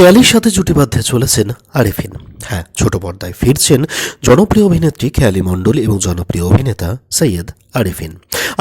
খেয়ালির সাথে জুটি বাঁধতে চলেছেন আরিফিন। হ্যাঁ ছোট পর্দায় ফিরছেন জনপ্রিয় অভিনেত্রী খেয়ালি মণ্ডল এবং জনপ্রিয় অভিনেতা সৈয়দ আরিফিন।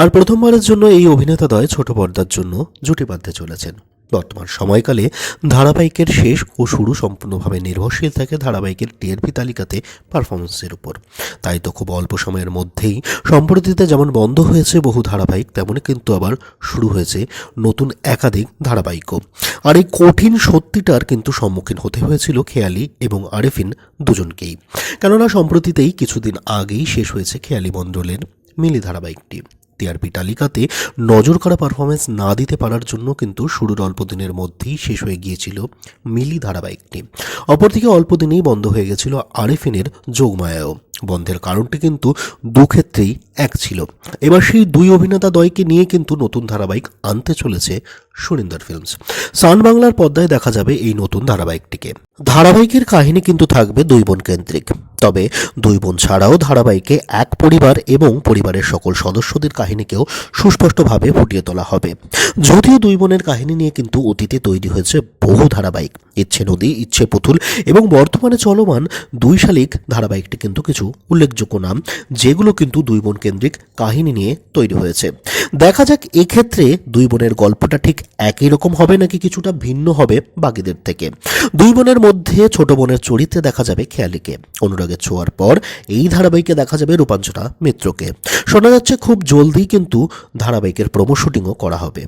আর প্রথমবারের জন্য এই অভিনেতা দয় ছোট পর্দার জন্য জুটি বাঁধতে চলেছেন। বর্তমান সময়কালে ধারাবাহিকের শেষ ও শুরু সম্পূর্ণভাবে নির্ভরশীল থাকে ধারাবাহিকের টিআরপি তালিকাতে পারফরমেন্সের উপর। তাই তো খুব অল্প সময়ের মধ্যেই সম্প্রতিতে যেমন বন্ধ হয়েছে বহু ধারাবাহিক তেমনই কিন্তু আবার শুরু হয়েছে নতুন একাধিক ধারাবাহিকও। আর এই কঠিন সত্যিটার কিন্তু সম্মুখীন হতে হয়েছিল খেয়ালি এবং আরেফিন দুজনকেই। কেননা সম্প্রতিতেই কিছুদিন আগেই শেষ হয়েছে খেয়ালি মণ্ডলের মিলি ধারাবাহিকটি টিআরপি তালিকাতে নজর করা পারফরমেন্স না দিতে পারার জন্য কিন্তু শুরুর অল্প দিনের মধ্যেই শেষ হয়ে গিয়েছিল মিলি ধারাবাহিকটি। অপরদিকে অল্প দিনেই বন্ধ হয়ে গেছিল আরেফিনের যোগমায়াও। বন্ধের কারণটি কিন্তু দুক্ষেত্রেই এক ছিল। এবার সেই দুই অভিনেতা দ্বয়কে নিয়ে কিন্তু নতুন ধারাবাহিক আনতে চলেছে সুরিন্দর ফিল্মস। সান বাংলার পর্দায় দেখা যাবে এই নতুন ধারাবাহিকটিকে। ধারাবাহিকের কাহিনী কিন্তু থাকবে দুই বোন কেন্দ্রিক। তবে দুই বোন ছাড়াও ধারাবাহিকে এক পরিবার এবং পরিবারের সকল সদস্যদের কাহিনীকেও সুস্পষ্টভাবে ফুটিয়ে তোলা হবে। যদিও দুই বোনের কাহিনী নিয়ে কিন্তু অতীতে তৈরি হয়েছে বহু ধারাবাহিক। ইচ্ছে নদী, ইচ্ছে পুতুল এবং বর্তমানে চলমান দুই শালিক ধারাবাহিকটি কিন্তু কিছু উল্লেখযোগ্য নাম, যেগুলো কিন্তু দুই বোন কেন্দ্রিক কাহিনী নিয়ে তৈরি হয়েছে। দেখা যাক এক্ষেত্রে দুই বোনের গল্পটা ঠিক একই রকম হবে নাকি কিছুটা ভিন্ন হবে বাকিদের থেকে। দুই বোনের মধ্যে ছোট বোনের চরিত্রে দেখা যাবে খেয়ালিকে। অনুরাগের ছোঁয়ার পর এই ধারাবাহিকে দেখা যাবে রূপাঞ্জনা মিত্রকে। শোনা যাচ্ছে খুব জলদি কিন্তু ধারাবাহিকের প্রোমো শুটিংও করা হবে।